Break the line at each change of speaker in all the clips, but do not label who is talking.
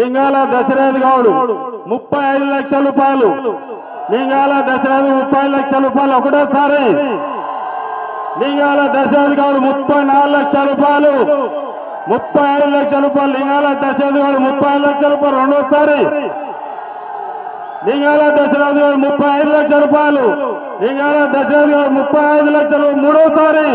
లింగాల దశరథ్ గౌడు ముప్పై ఐదు లక్షల రూపాయలు. లింగాల దశరథ్ ముప్పై లక్షల రూపాయలు ఒకటోసారి. లింగాల దశరథ్ గౌడు ముప్పై నాలుగు లక్షల రూపాయలు. ముప్పై ఐదు లక్షల రూపాయలు. లింగాల దశరథ్ గౌడు ముప్పై ఐదు లక్షల రూపాయలు రెండోసారి. లింగాల దశరథ్ గౌడ్ ముప్పై ఐదు లక్షల రూపాయలు. లింగాల దశరథ్ గౌడ్ ముప్పై ఐదు లక్షలు మూడోసారి.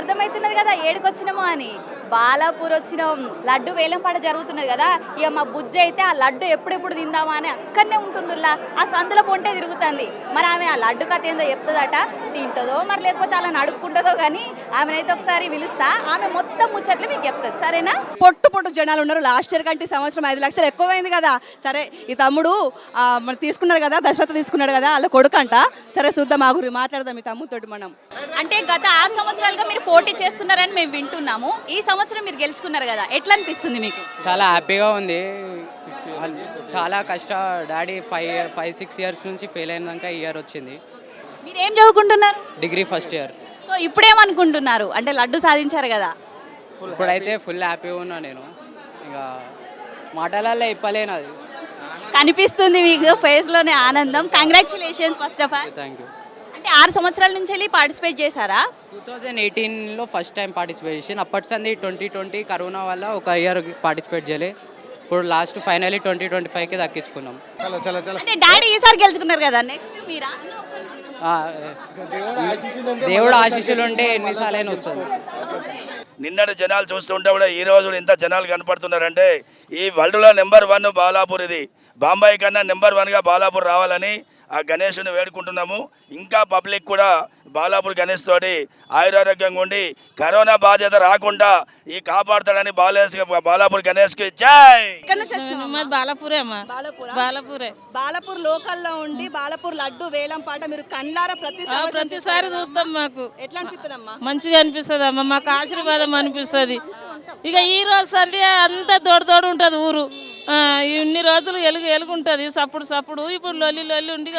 అర్థమవుతున్నది కదా ఏడుకొచ్చినామో అని. బాలాపూర్ వచ్చినాం లడ్డు వేలంపాట జరుగుతున్నది కదా ఇక మా బుజ్జ అయితే ఆ లడ్డు ఎప్పుడెప్పుడు తిందామా అని అక్కడనే ఉంటుందిలా ఆ సందులో పొంటే తిరుగుతుంది. మరి ఆమె ఆ లడ్డు కథ ఏందో చెప్తుందట తింటుందో మరి లేకపోతే అలా నడుపుకుంటుందో కానీ ఆమెనైతే ఒకసారి పిలుస్తా. ఆమె మొత్తం ముచ్చట్లు మీకు చెప్తుంది. సరేనా?
పొట్టు పొట్టు జనాలు ఉన్నారు. లాస్ట్ ఇయర్ కంటే సంవత్సరం ఐదు లక్షలు ఎక్కువైంది కదా. సరే ఈ తమ్ముడు మరి తీసుకున్నారు కదా దశరథ తీసుకున్నాడు కదా వాళ్ళ కొడుకు అంట. సరే చూద్దాం ఆ గురి మాట్లాడదాం ఈ తమ్ముతోటి మనం.
అంటే గత ఆరు సంవత్సరాలుగా మీరు పోటీ చేస్తున్నారని మేము వింటున్నాము. ఈ సంవత్సరం మీరు గెలుచుకున్నారు కదా ఎట్లా అనిపిస్తుంది మీకు?
చాలా హ్యాపీగా ఉంది. చాలా కష్ట daddy five five six years నుంచి ఫెయిల్ అయినాక ఇయర్ వచ్చింది.
మీరు ఏం చదువుకుంటున్నారు?
Degree first year.
సో ఇప్పుడేమనుకుంటున్నారు? అంటే లడ్డు సాధించారు కదా.
ఇప్పుడైతే ఫుల్ హ్యాపీగా ఉన్నా నేను. ఇక మాటలలో ఇప్పలేను అది.
కనిపిస్తుంది మీకు ఫేస్లోనే ఆనందం. Congratulations first of all
thank you
అంటే ఆరు సంవత్సరాల నుంచి వెళ్ళి పార్టిసిపేట్ చేశారా?
టూ థౌజండ్ ఎయిటీన్లో ఫస్ట్ టైం పార్టిసిపేట్ చేసిన అప్పటి సంది ట్వంటీ ట్వంటీ కరోనా వల్ల ఒక ఇయర్ పార్టిసిపేట్ చేయలే. ఇప్పుడు లాస్ట్ ఫైనలీ ట్వంటీ ట్వంటీ ఫైవ్కి దక్కించుకున్నాం
అంటే డాడీ ఈసారి గెలుచుకున్నారు కదా నెక్స్ట్ మీరా?
ఆ, దేవుడు ఆశీస్సులు ఉంటే ఎన్నిసార్లైనా వస్తుంది.
నిన్నటి జనాలు చూస్తుంటే కూడా ఈ రోజు ఇంత జనాలు కనపడుతున్నారంటే ఈ వరల్డ్లో నెంబర్ వన్ బాలాపూర్ ఇది. బాంబాయి కన్నా నెంబర్ వన్గా బాలాపూర్ రావాలని ఆ గణేష్ని వేడుకుంటున్నాము. ఇంకా పబ్లిక్ కూడా బాలాపూర్ గణేష్ తోటి ఆయురారోగ్యంగా ఉండి కరోనా బాధ్యత రాకుండా ఈ కాపాడతాడని బాలేష్ బాలాపూర్ జై!
నుంచి వచ్చినావు
మాది బాలపూరే అమ్మా.
బాలపూరా?
బాలపూరే.
బాలపూర్ లోకల్లో ఉండి బాలపూర్ లడ్డు వేలం పాట మీరు కండ్లారా ప్రతి
ప్రతిసారి చూస్తాం? మాకు.
ఎట్లా అనిపిస్తుందమ్మా?
మంచిగా అనిపిస్తుంది అమ్మ మాకు ఆశీర్వాదం అనిపిస్తుంది. ఇక ఈ రోజు సండే అంతా దొడ దొడ ఉంటుంది ఊరు. ఇన్ని రోజులు ఎలుగు ఎలుగు ఉంటుంది సప్పుడు సప్పుడు ఇప్పుడు లొల్లి లొల్లి ఉండి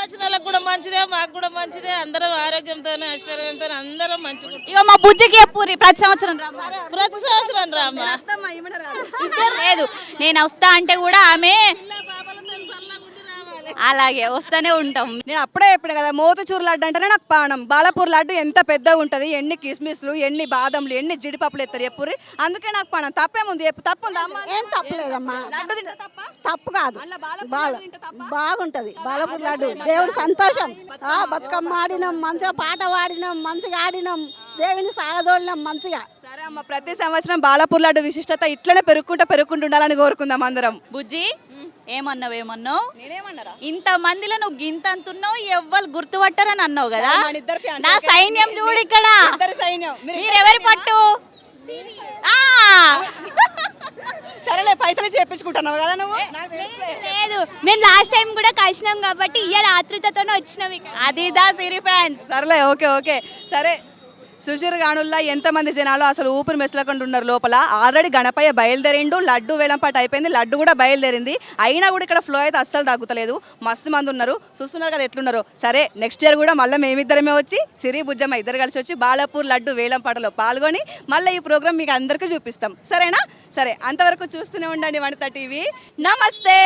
వచ్చిన వాళ్ళకి కూడా మంచిదే మాకు కూడా మంచిదే అందరం ఆరోగ్యంతో ఐశ్వర్యంతో అందరం మంచిగా.
ఇక మా బుజ్జికి ఎప్పుడు ప్రతి సంవత్సరం.
ప్రతి సంవత్సరం రామ్మా.
లేదు నేను వస్తా అంటే కూడా ఆమె అలాగే వస్తానే ఉంటాం.
నేను అప్పుడే చెప్పిన కదా మోతుచూరు లడ్డు అంటేనే నాకు పానం. బాలపూర్ లడ్డు ఎంత పెద్దగా ఉంటది ఎన్ని కిస్మిస్లు ఎన్ని బాదంలు ఎన్ని జీడిపప్పులు ఎత్తారు చెప్పుర్రి? అందుకే నాకు పానం. తప్పేముంది చెప్పు తప్పుందా అమ్మ?
ఏం తప్పలేదమ్మా.
లడ్డు తింటే తప్ప?
తప్పు కాదు.
అలా బాలపూర్
బాల
లడ్డు తింటే తప్ప?
బాగుంటది. బాలపూర్ లడ్డు. దేవుడు సంతోషం. ఆ బతుకమ్మ ఆడినాం మంచిగా పాట పాడినాం మంచిగా ఆడినాం. దేవుని సాగదోడినాం మంచిగా.
సరే అమ్మ ప్రతి సంవత్సరం బాలపూర్ లడ్డు విశిష్టత ఇట్లనే పెరుగుకుంటూ పెరుగుకుంటూ ఉండాలని కోరుకుందాం అందరం.
బుజ్జి ఏమన్నావు ఏమన్నావు
నేనేమన్నారా?
ఇంత మందిలో నువ్వు గింత అంటున్నావు ఎవ్వరు గుర్తుపట్టారని అన్నావు కదా? నా? సైన్యం చూడు ఇక్కడ.
ఇద్దరు సైన్యం. మీరు
మీరెవరి పట్టు? ఆ!
సరేలే పైసలు చేపించుకుంటున్నావు కదా నువ్వు.
లేదు మేము లాస్ట్ టైం కూడా కలిసినాం కాబట్టి ఇయర్ ఆతృతతోనే వచ్చినాం ఇక్కడ
అదిదా సిరి ఫ్యాన్స్.
సరేలే ఓకే ఓకే. సరే సుశీర్ గానుల్లా ఎంతమంది జనాలు అసలు ఊపిరి మెసలకుండా ఉన్నారు లోపల? ఆల్రెడీ గణపయ్య బయలుదేరిండు లడ్డు వేలంపాట అయిపోయింది లడ్డు కూడా బయలుదేరింది. అయినా కూడా ఇక్కడ ఫ్లో అయితే అస్సలు తగ్గుతలేదు మస్తు మంది ఉన్నారు. చూస్తున్నారు కదా ఎట్లున్నారు. సరే నెక్స్ట్ ఇయర్ కూడా మళ్ళీ మేమిద్దరమే వచ్చి సిరి బుజ్జమ్మ ఇద్దరు కలిసి వచ్చి బాలాపూర్ లడ్డు వేలంపాటలో పాల్గొని మళ్ళీ ఈ ప్రోగ్రామ్ మీకు అందరికీ చూపిస్తాం. సరేనా? సరే అంతవరకు చూస్తూనే ఉండండి వనిత టీవీ. నమస్తే!